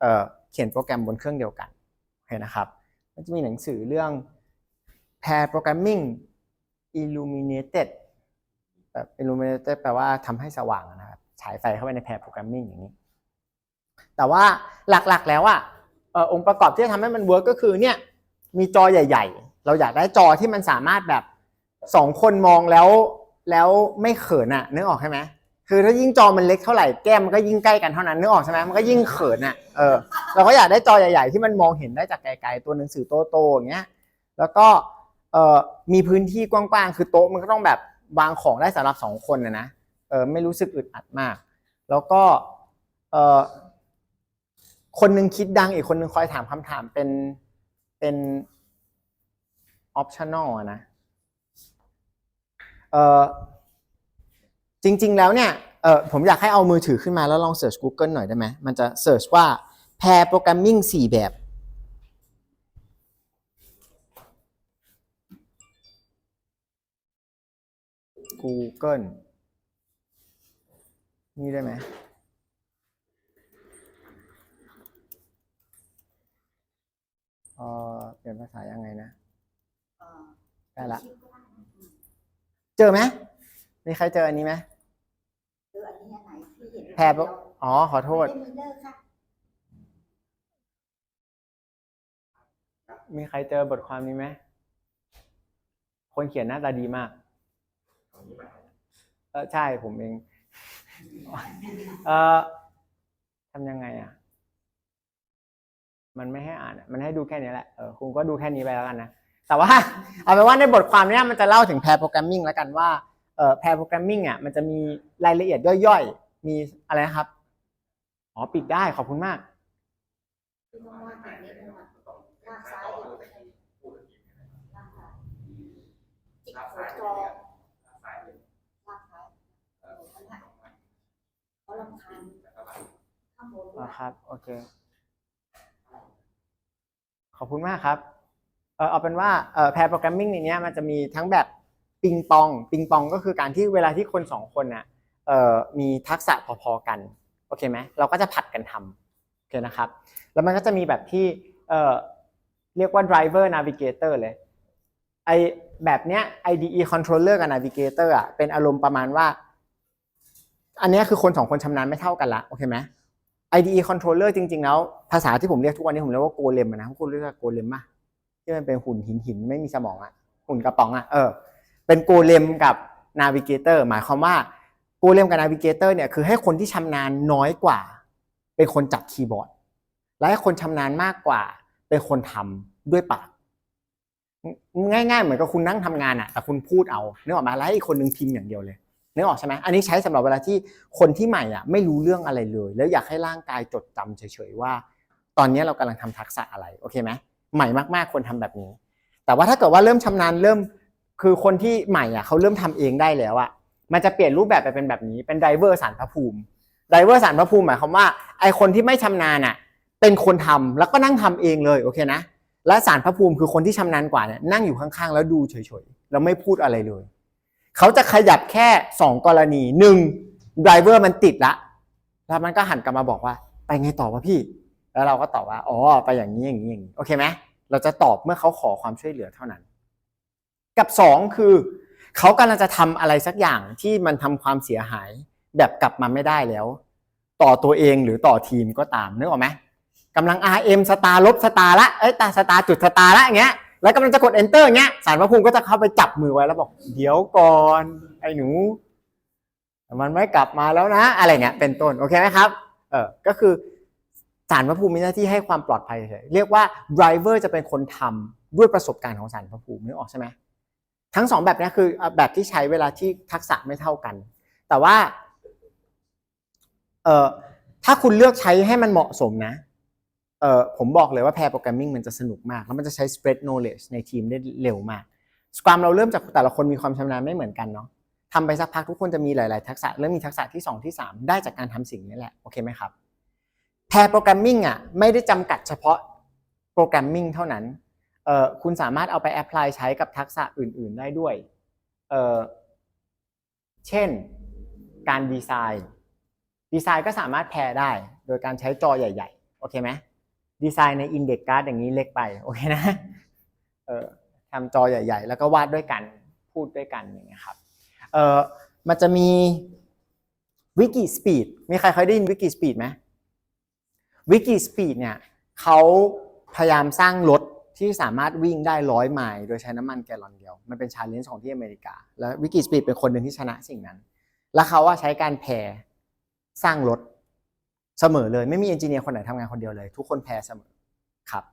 เเขียนโปรแกรมบนเครื่องเดียวกันโอเคนะครับ มันจะมีหนังสือเรื่อง pair programming illuminated แบบ illuminated แปลว่าทำให้สว่างนะครับฉายไฟเข้าไปใน pair programming อย่างนี้ แต่ว่าหลักๆแล้วอะเอ่อองค์ประกอบที่จะทำให้มันเวิร์กก็คือเนี่ยมีจอใหญ่ ๆ เราอยากได้จอที่มันสามารถแบบสองคนมองแล้วแล้วไม่เขินอะนึกออกใช่ไหม คือถ้ายิ่งจอมันเล็กเท่าไหร่แก้มมันก็ยิ่งใกล้กันเท่านั้นนึกออกใช่ไหมมันก็ยิ่งเขินอะเออเราก็อยากได้จอใหญ่ ๆ ที่มันมองเห็นได้จากไกลๆตัวหนังสือโตๆอย่างเงี้ยแล้วก็เออมีพื้นที่กว้างๆคือโต๊ะมันก็ต้องแบบวางของได้สำหรับสองคนนะนะเออไม่รู้สึกอึดอัดมาก แล้วก็เออคนหนึ่งคิดดังอีกคนหนึ่งคอยถามคำถามเป็นเป็น optional อะนะเออจริง ๆ แล้วเนี่ย เออผมอยากให้เอามือถือขึ้นมาแล้วลอง search Google หน่อยได้ไหมมันจะ search ว่า pair programming 4แบบ Google นี่ได้ไหมเออเปลี่ยนภาษายังไงนะเอ่อได้ละชื่อก็ได้นะอืมเจอไหมมีใครเจออันนี้ไหม หรืออันนี้อันไหนที่เห็น แพรปะอ๋อ ขอโทษ มีใครเจอบทความนี้ไหม คนเขียนหน้าตาดีมากเออใช่ผมเอง เออทำยังไงอะ มันไม่ให้อ่าน มันให้ดูแค่นี้แหละ เออคุณก็ดูแค่นี้ไปแล้วกันนะ แต่ว่า เอาเป็นว่าในบทความเนี้ยมันจะเล่าถึง pair programming แล้วกันว่า เออ pair programming อะมันจะมีรายละเอียดย่อยๆ มีอะไรครับ อ๋อปิดได้ขอบคุณมากองวาดแบบนี้ด้วยนะลากซ้ายอีกลากซ้าวข้อออันนั้นเขาลำคาญข้างบนด้วอ่ายครับ โอเค ขอบคุณมากครับ เออเอาเป็นว่าเอ่อ pair programming ในเนี้ยมันจะมีทั้งแบบปิงปอง ปิงปองก็คือการที่เวลาที่คนสองคนน่ะ มีทักษะพอๆกันโอเคไหมเราก็จะผัดกันทำโอเคนะครับ แล้วมันก็จะมีแบบที่เรียกว่า driver navigator เลยไอแบบเนี้ย IDE controller กับ navigator อะเป็นอารมณ์ประมาณว่า อันเนี้ยคือคนสองคนชำนาญไม่เท่ากันละโอเคไหม IDE controller จริง ๆ แล้ว ภาษาที่ผมเรียกทุกวันนี้ผมเรียกว่าโกเลมนะคุณเรียกว่าโกเลมป่ะที่มันเป็นหุ่นหินหินไม่มีสมองอะหุ่นกระป๋องอะเออเป็นโกเลมกับนาวิเกเตอร์หมายความว่า โกเลมกับนาวิเกเตอร์เนี่ยคือให้คนที่ชำนาญน้อยกว่า เป็นคนจับคีย์บอร์ด และให้คนชำนาญมากกว่า เป็นคนทำด้วยปากง่ายๆ เหมือนกับคุณนั่งทำงานอะแต่คุณพูดเอานึกออกมาแล้วให้อีกคนนึงพิมพ์อย่างเดียวเลยนึกออกใช่ไหมอันนี้ใช้สำหรับเวลาที่คนที่ใหม่อะไม่รู้เรื่องอะไรเลย แล้วอยากให้ร่างกายจดจำเฉยๆว่า ตอนนี้เรากำลังทำทักษะอะไรโอเคไหมใหม่มากๆคนทำแบบนี้ แต่ว่าถ้าเกิดว่าเริ่มชำนาญเริ่มคือคนที่ใหม่อะเขาเริ่มทำเองได้แล้วอะ มันจะเปลี่ยนรูปแบบไปเป็นแบบนี้ เป็นไดเวอร์สารพระภูมิไดเวอร์สารพระภูมิหมายความว่าไอคนที่ไม่ชำนาญอะเป็นคนทำแล้วก็นั่งทำเองเลยโอเคนะและสารพระภูมิคือคนที่ชำนาญกว่าเนี่ยนั่งอยู่ข้างๆ แล้วดูเฉยๆแล้วไม่พูดอะไรเลย เขาจะขยับแค่สองกรณีหนึ่งไดรเวอร์มันติดละแล้วมันก็หันกลับมาบอกว่า ไปไงต่อวะพี่ แล้วเราก็ตอบว่าอ๋อไปอย่างนี้อย่างนี้อย่างนี้โอเคไหมเราจะตอบเมื่อเขาขอความช่วยเหลือเท่านั้น กับสองคือ เขากำลังจะทำอะไรสักอย่างที่มันทำความเสียหายแบบกลับมาไม่ได้แล้ว ต่อตัวเองหรือต่อทีมก็ตามนึกออกไหมกำลัง RM สตาร์ลบสตาร์ละเอ้ยตาสตาร์จุดสตาร์ละอย่างเงี้ยแล้วกำลังจะกด enter อย่างเงี้ยสารพระภูมิก็จะเข้าไปจับมือไว้แล้วบอกเดี๋ยวก่อนไอ้หนู มันไม่กลับมาแล้วนะ อะไรเงี้ยเป็นต้นโอเคไหมครับเออก็คือสารพระภูมิมีหน้าที่ให้ความปลอดภัยเฉยเรียกว่า driver จะเป็นคนทำด้วยประสบการณ์ของสารพระภูมินึกออกใช่ไหม ทั้งสองแบบนี้คือแบบที่ใช้เวลาที่ทักษะไม่เท่ากัน แต่ว่าเออถ้าคุณเลือกใช้ให้มันเหมาะสมนะเอ่อผมบอกเลยว่า pair programming มันจะสนุกมาก แล้วมันจะใช้ spread knowledge ในทีมได้เร็วมาก Scrum เราเริ่มจากแต่ละคนมีความชำนาญไม่เหมือนกันเนาะทำไปสักพักทุกคนจะมีหลาย ๆ ทักษะเริ่มมีทักษะที่ 2 ที่ 3 ได้จากการทำสิ่งนี้แหละโอเคไหมครับ pair programming อะไม่ได้จำกัดเฉพาะ programming เท่านั้น คุณสามารถเอาไป apply ใช้กับทักษะอื่น ๆ ได้ด้วยเเช่น การดีไซน์ ดีไซน์ก็สามารถแพรได้ โดยการใช้จอใหญ่ ๆ โอเคไหมดีไซน์ใน Index Card อย่างนี้เล็กไป โอเคนะทำจอใหญ่ ๆ แล้วก็วาดด้วยกัน พูดด้วยกันอย่างเงี้ยครับเออมันจะมีวิกิสปีดมีใครเคยได้ยินวิกิสปีดไหมวิกิสปีดเนี่ยเขาพยายามสร้างรถ ที่สามารถวิ่งได้ร้อยไมล์โดยใช้น้ำมันแกลลอนเดียว มันเป็นชาเลนจ์ของที่อเมริกา แล้ววิกิสปีดเป็นคนหนึ่งที่ชนะสิ่งนั้น แล้วเขาว่าใช้การแพรสร้างรถเสมอเลย ไม่มีเอนจิเนียร์คนไหนทำงานคนเดียวเลย ทุกคนแพรเสมอครับ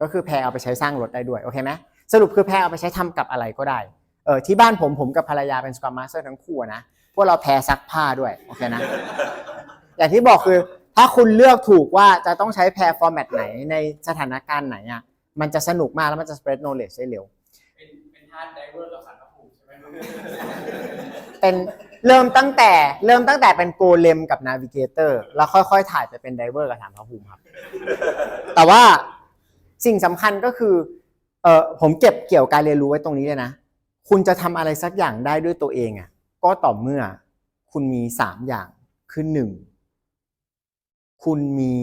ก็คือแพรเอาไปใช้สร้างรถได้ด้วยโอเคไหมสรุปคือแพรเอาไปใช้ทำกับอะไรก็ได้เออที่บ้านผมผมกับภรรยาเป็นส c รัมมาสเตอร์ทั้งคู่นะพวกเราแพรซักผ้าด้วยโอเคนะอย่างที่บอกคือถ้าคุณเลือกถูกว่าจะต้องใช้แพรฟอร์แมตไหนในสถานการณ์ไหนอะ มันจะสนุกมากแล้วมันจะ spread knowledge ได้เร็ว เป็นเป็นท่าไดเวอร์กับสันพระภูมิใช่ไหมครับเป็นเริ่มตั้งแต่เริ่มตั้งแต่เป็นโกเลมกับนาวิเกเตอร์แล้วค่อยๆ ถ่ายไปเป็นไดเวอร์กับฐานพระภูมิครับ แต่ว่าสิ่งสำคัญก็คือเออผมเก็บเกี่ยวการเรียนรู้ไว้ตรงนี้เลยนะ คุณจะทำอะไรสักอย่างได้ด้วยตัวเองอะก็ต่อเมื่อคุณมีสามอย่างคือหนึ่งคุณมี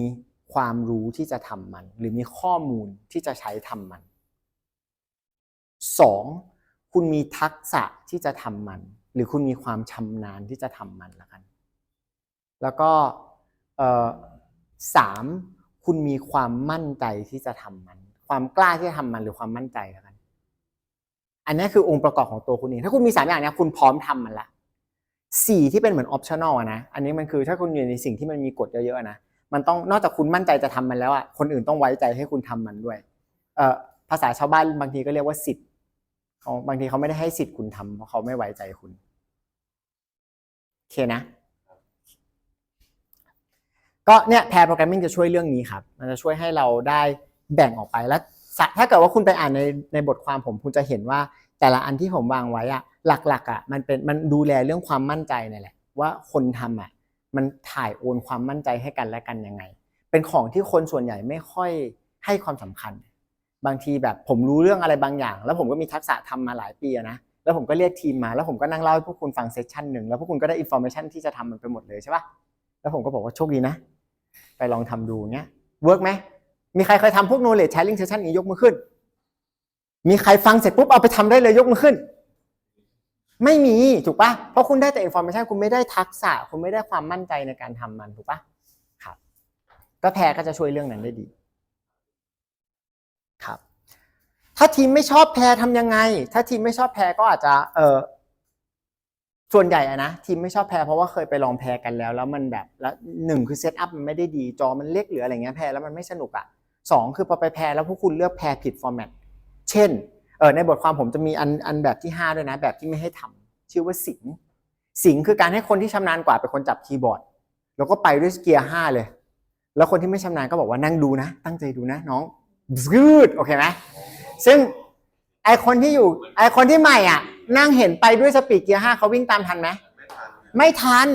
ความรู้ที่จะทำมัน หรือมีข้อมูลที่จะใช้ทำมันสองคุณมีทักษะที่จะทำมัน หรือคุณมีความชำนาญที่จะทำมันละกัน แล้วก็สามคุณมีความมั่นใจที่จะทำมัน ความกล้าที่จะทำมันหรือความมั่นใจละกัน อันนี้คือองค์ประกอบของตัวคุณเอง ถ้าคุณมีสามอย่างนี้คุณพร้อมทำมันละสี่ที่เป็นเหมือนออปชั่นอลนะ อันนี้มันคือถ้าคุณอยู่ในสิ่งที่มันมีกฎเยอะๆนะ มันต้องนอกจากคุณมั่นใจจะทำมันแล้วอะคนอื่นต้องไว้ใจให้คุณทำมันด้วยเอ่อภาษาชาวบ้านบางทีก็เรียกว่าสิทธิ์เขาบางทีเขาไม่ได้ให้สิทธิ์คุณทำเพราะเขาไม่ไว้ใจคุณโอเคนะ ก็เนี่ยแพรโปรแกรมมิ่งจะช่วยเรื่องนี้ครับ มันจะช่วยให้เราได้แบ่งออกไปแล้ว ถ้าเกิดว่าคุณไปอ่านในในบทความผมคุณจะเห็นว่า แต่ละอันที่ผมวางไว้อะหลักๆอะมันเป็นมันดูแลเรื่องความมั่นใจนี่นแหละว่าคนทำอะ มันถ่ายโอนความมั่นใจให้กันและกันยังไง เป็นของที่คนส่วนใหญ่ไม่ค่อยให้ความสำคัญ บางทีแบบผมรู้เรื่องอะไรบางอย่าง แล้วผมก็มีทักษะทำมาหลายปีนะแล้วผมก็เรียกทีมมา แล้วผมก็นั่งเล่าให้พวกคุณฟังเซสชันหนึ่งแล้วพวกคุณก็ได้อินโฟมชันที่จะทำมันไปหมดเลยใช่ปะแล้วผมก็บอกว่าโชคดีนะ ไปลองทำดูเนี้ยเวิร์กไหมมีใครเคยทำพวก knowledge sharing session นี้ยกมือขึ้น มีใครฟังเสร็จปุ๊บเอาไปทำได้เลยยกมือขึ้น ไม่มีถูกปะเพราะคุณได้แต่ information คุณไม่ได้ทักษะ คุณไม่ได้ความมั่นใจในการทำมันถูกปะครับ ก็แพรก็จะช่วยเรื่องนั้นได้ดี ครับ ถ้าทีมไม่ชอบแพรทำยังไง ถ้าทีมไม่ชอบแพรก็อาจจะ เออส่วนใหญ่อะนะทีมไม่ชอบแพรเพราะว่าเคยไปลองแพรกันแล้ว แล้วมันแบบแล้วหนึ่งคือเซตอัพมันไม่ได้ดีจอมันเล็กหรืออะไรเงี้ยแพรแล้วมันไม่สนุกอะสองคือพอไปแพรแล้วพวกคุณเลือกแพรผิดฟอร์แมตเช่น เออในบทความผมจะมีอันอันแบบที่ห้าด้วยนะ แบบที่ไม่ให้ทำชื่อว่าสิง สิงคือการให้คนที่ชำนาญกว่าเป็นคนจับคีย์บอร์ด แล้วก็ไปด้วยเกียร์ห้าเลย แล้วคนที่ไม่ชำนาญก็บอกว่านั่งดูนะ ตั้งใจดูนะน้องยืดโอเคไหมซึ่งไอคนที่อยู่ไอคนที่ใหม่อะ นั่งเห็นไปด้วยสปีดเกียร์ห้าเขาวิ่งตามทันไหมไม่ทัน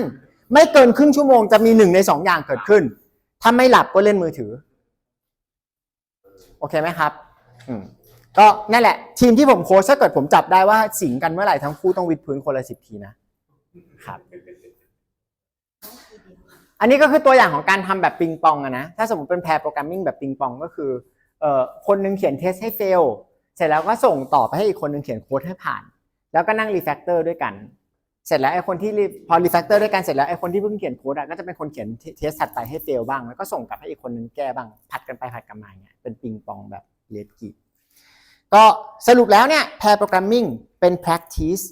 ไม่ทันไม่เกินครึ่งชั่วโมงจะมีหนึ่งในสองอย่างเกิดขึ้น ถ้าไม่หลับก็เล่นมือถือ โอเคไหมครับ อืม ก็นั่นแหละ ทีมที่ผมโค้ชถ้าเกิดผมจับได้ว่าสิงกันเมื่อไหร่ทั้งคู่ต้องวิดพื้นคนละสิบทีนะครับ อันนี้ก็คือตัวอย่างของการทำแบบปิงปองอะนะ ถ้าสมมติเป็นแพร์โปรแกรมมิ่งแบบปิงปองก็คือเอ่อคนหนึงเขียนเทสให้เฟลเสร็จแล้วก็ส่งต่อไปให้อีกคนหนึงเขียนโค้ดให้ผ่าน แล้วก็นั่งรีแฟกเตอร์ด้วยกัน เสร็จแล้วไอ้คนที่พอรีแฟกเตอร์ด้วยกันเสร็จแล้วไอ้คนที่เพิ่งเขียนโค้ดอะก็จะเป็นคนเขียนเทสถัดไปให้เฟลบ้างแล้วก็ส่งกลับให้อีกคนนึงแก้บ้างผัดกันไปผัดกันมาเนี่ยเป็นปิงปองแบบเลดกี ก็สรุปแล้วเนี่ย pair programming เป็น practice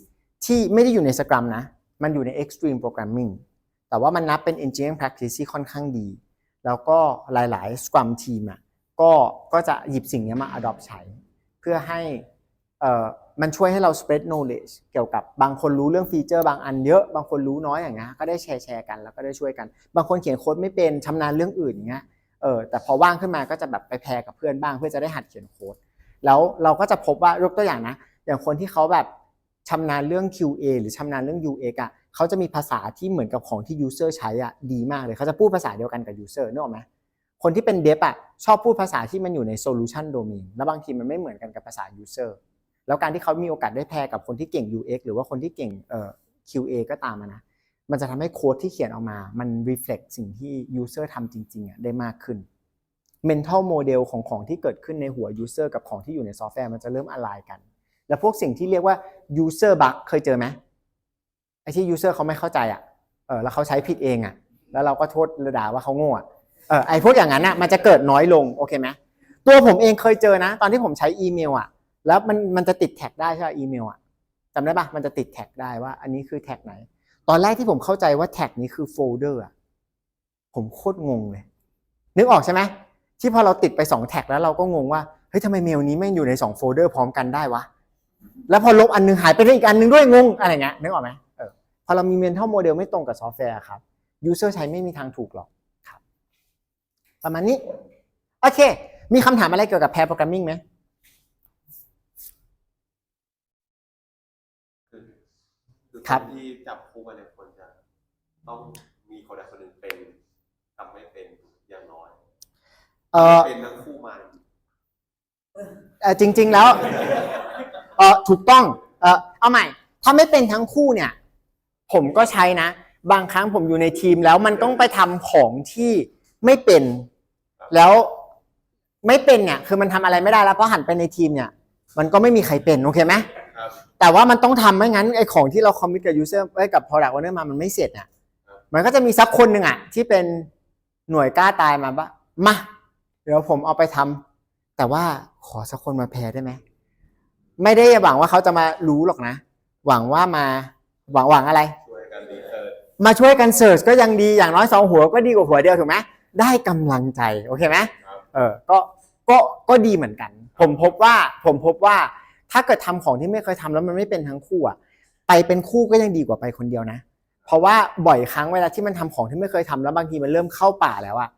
ที่ไม่ได้อยู่ในสกรัมนะ มันอยู่ใน extreme programming แต่ว่ามันนับเป็น engineering practice ที่ค่อนข้างดี แล้วก็หลาย ๆ Scrum team อะก็ก็จะหยิบสิ่งนี้มา adopt ใช้ เพื่อให้เอ่อมันช่วยให้เรา spread knowledge เกี่ยวกับบางคนรู้เรื่องฟีเจอร์บางอันเยอะ บางคนรู้น้อยอย่างเงี้ยก็ได้แชร์แชร์กันแล้วก็ได้ช่วยกัน บางคนเขียนโค้ดไม่เป็นชำนาญเรื่องอื่นอย่างเงี้ยเออแต่พอว่างขึ้นมาก็จะแบบไปแพร์กับเพื่อนบ้าง เพื่อจะได้หัดเขียนโค้ด แล้วเราก็จะพบว่ายกตัวอย่างนะ อย่างคนที่เขาแบบชำนาญเรื่อง QA หรือชำนาญเรื่อง UX อะเขาจะมีภาษาที่เหมือนกับของที่ user ใช้อะดีมากเลยเขาจะพูดภาษาเดียวกันกับ user นึกออกไหมคนที่เป็น dev อะชอบพูดภาษาที่มันอยู่ใน solution domain แล้วบางทีมันไม่เหมือนกันกับภาษา user แล้วการที่เขามีโอกาสได้แพร์กับคนที่เก่ง UX หรือว่าคนที่เก่งเอ่อ QA ก็ตามนะมันจะทำให้โค้ดที่เขียนออกมา มัน reflect สิ่งที่ user ทำจริงๆอะได้มากขึ้น mental model ของของที่เกิดขึ้นในหัว user กับของที่อยู่ในซอฟต์แวร์มันจะเริ่มอ l ไลกัน แล้วพวกสิ่งที่เรียกว่า user bug เคยเจอไหมไอ้ที่ user เขาไม่เข้าใจอะเออแล้วเขาใช้ผิดเองอะแล้วเราก็โทษระดาว่าเขาโง่อะเออไอ้พวกอย่างนั้นอะมันจะเกิดน้อยลงโอเคไหมตัวผมเองเคยเจอนะ ตอนที่ผมใช้อีเมลอะแล้วมันมันจะติดแท็กได้ใช่ไหมอีเมลอะจำได้ปะมันจะติดแท็กได้ว่า อันนี้คือแท็กไหน ตอนแรกที่ผมเข้าใจว่าแท็กนี้คือโฟลเดอร์อะผมโคตรงงเลย นึกออกใช่ไหม ที่พอเราติดไป2แท็กแล้วเราก็งงว่าเฮ้ยทำไมเมลนี้ไม่งอยู่ใน2โฟลเดอร์พร้อมกันได้วะแล้วพอลบอันนึงหายไปได้อีกอันนึงด้วยงงอะไรเงี้ยนึกออกไหมเออพอเรามี mental model ไม่ตรงกับซอฟต์แวร์ครับ user ใช้ไม่มีทางถูกหรอกครับ ประมาณนี้ โอเค มีคำถามอะไรเกี่ยวกับ pair programming ไหมคือคือครับนที่จับคู่กันเนี่ยควรจะต้องมีคนใดคนหนึ่งเป็นทำไม่เป็นอย่างน้อย เออเป็นทั้งคู่มาเออจริง ๆ แล้วเออถูกต้องเออเอาใหม่ ถ้าไม่เป็นทั้งคู่เนี่ย ผมก็ใช้นะ บางครั้งผมอยู่ในทีมแล้วมันต้องไปทำของที่ไม่เป็น แล้วไม่เป็นเนี่ย คือมันทำอะไรไม่ได้แล้วเพราะหันไปในทีมเนี่ย มันก็ไม่มีใครเป็นโอเคไหมครับ แต่ว่ามันต้องทำไม่งั้นไอ้ของที่เราคอมมิตกับ user ไว้กับ product owner มามันไม่เสร็จอะครับมันก็จะมีสักคนหนึ่งอะที่เป็นหน่วยกล้าตายมาบ้ามาเดี๋ยวผมเอาไปทำแต่ว่าขอสักคนมาแพรได้ไหมไม่ได้หวังว่าเขาจะมารู้หรอกนะ หวังว่ามาหวังหวังอะไรช่วยกันรีเสิร์ชมาช่วยกันเสิร์ชก็ยังดีอย่างน้อยสองหัวก็ดีกว่าหัวเดียวถูกไหมได้กำลังใจโอเคไหมครับเออก็ก็ก็ดีเหมือนกัน ผมพบว่าผมพบว่าถ้าเกิดทำของที่ไม่เคยทำแล้วมันไม่เป็นทั้งคู่อะไปเป็นคู่ก็ยังดีกว่าไปคนเดียวนะ เพราะว่าบ่อยครั้งเวลาที่มันทำของที่ไม่เคยทำแล้วบางทีมันเริ่มเข้าป่าแล้วอะ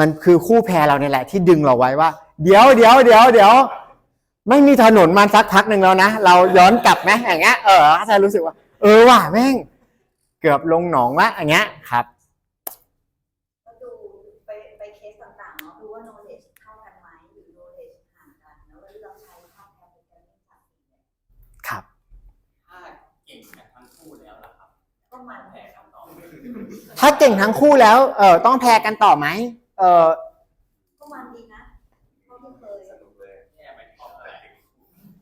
มันคือคู่แพรเราเนี่ยแหละ ที่ดึงเราไว้ว่า เดี๋ยวเดี๋ยวเดี๋ยวเดี๋ยวไม่มีถนนมาสักพักหนึ่งแล้วนะเราย้อนกลับไหมอย่างเงี้ยเออถ้าจะรู้สึกว่า เออว่ะแม่ง เกือบลงหนองละอย่างเงี้ยครับก็ดูไปไปเคสต่างๆเนาะดูว่า knowledge เท่ากันไหมหรือ knowledge ห่างกันแล้วก็เลือกใช้ภาพแทนเป็นการเล่นจากสิ่งเนี่ยครับ ถ้าเก่งกันทั้งคู่แล้วล่ะครับ ก็มันแพ้คำตอบถ้าเก่งทั้งคู่แล้วเออต้องแพรกันต่อไหม เออก็มันดีนะเท่าที่เคยสนุกเลยแค่ไม่ชอบอะไร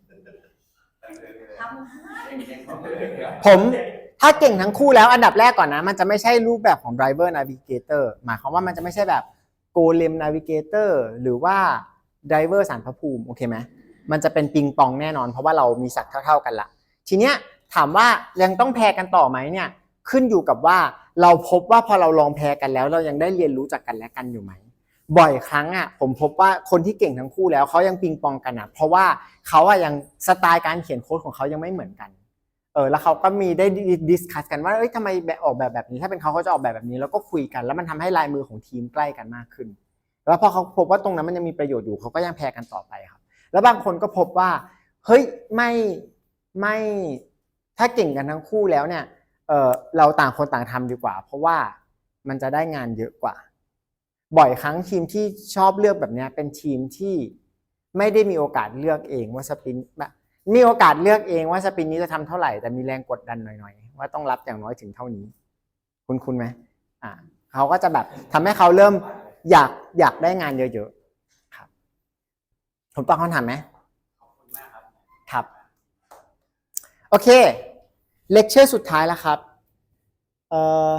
แต่เลยเลยทำให้เก่งๆเลยผมถ้าเก่งทั้งคู่แล้วอันดับแรกก่อนนะ มันจะไม่ใช่รูปแบบของ driver navigator หมายความว่ามันจะไม่ใช่แบบ golem navigator หรือว่า driver สารพระภูมิโอเคไหมมันจะเป็นปิงปองแน่นอน เพราะว่าเรามีศักดิ์เท่า ๆกันละทีเนี้ยถามว่ายังต้องแพรกันต่อไหมเนี่ย ขึ้นอยู่กับว่าเราพบว่าพอเราลองแพรกันแล้ว เรายังได้เรียนรู้จากกันและกันอยู่ไหมบ่อยครั้งอะผมพบว่าคนที่เก่งทั้งคู่แล้วเขายังปิงปองกันอะเพราะว่าเขาอะยังสไตล์การเขียนโค้ดของเขายังไม่เหมือนกันเออแล้วเขาก็มีได้ดิสคัสกันว่าเอ้ยทำไมแบบออกแบบแบบนี้ถ้าเป็นเขาเขาจะออกแบบแบบนี้แล้วก็คุยกัน แล้วมันทำให้ลายมือของทีมใกล้กันมากขึ้น แล้วพอเขาพบว่าตรงนั้นมันยังมีประโยชน์อยู่เขาก็ยังแพรกันต่อไปครับ แล้วบางคนก็พบว่าเฮ้ยไม่ไม่ถ้าเก่งกันทั้งคู่แล้วเนี่ย เออเราต่างคนต่างทำดีกว่า เพราะว่ามันจะได้งานเยอะกว่า บ่อยครั้งทีมที่ชอบเลือกแบบเนี้ยเป็นทีมที่ไม่ได้มีโอกาสเลือกเองว่าสปินแบบมีโอกาสเลือกเองว่าสปินนี้จะทำเท่าไหร่แต่มีแรงกดดันหน่อยๆ ว่าต้องรับอย่างน้อยถึงเท่านี้ คุณคุณไหมอ่าเขาก็จะแบบทำให้เขาเริ่มอยากอยากได้งานเยอะๆครับผมตอบคำถามไหมขอบคุณมากครับครับ โอเค เลคเชอร์สุดท้ายแล้วครับเอ่อ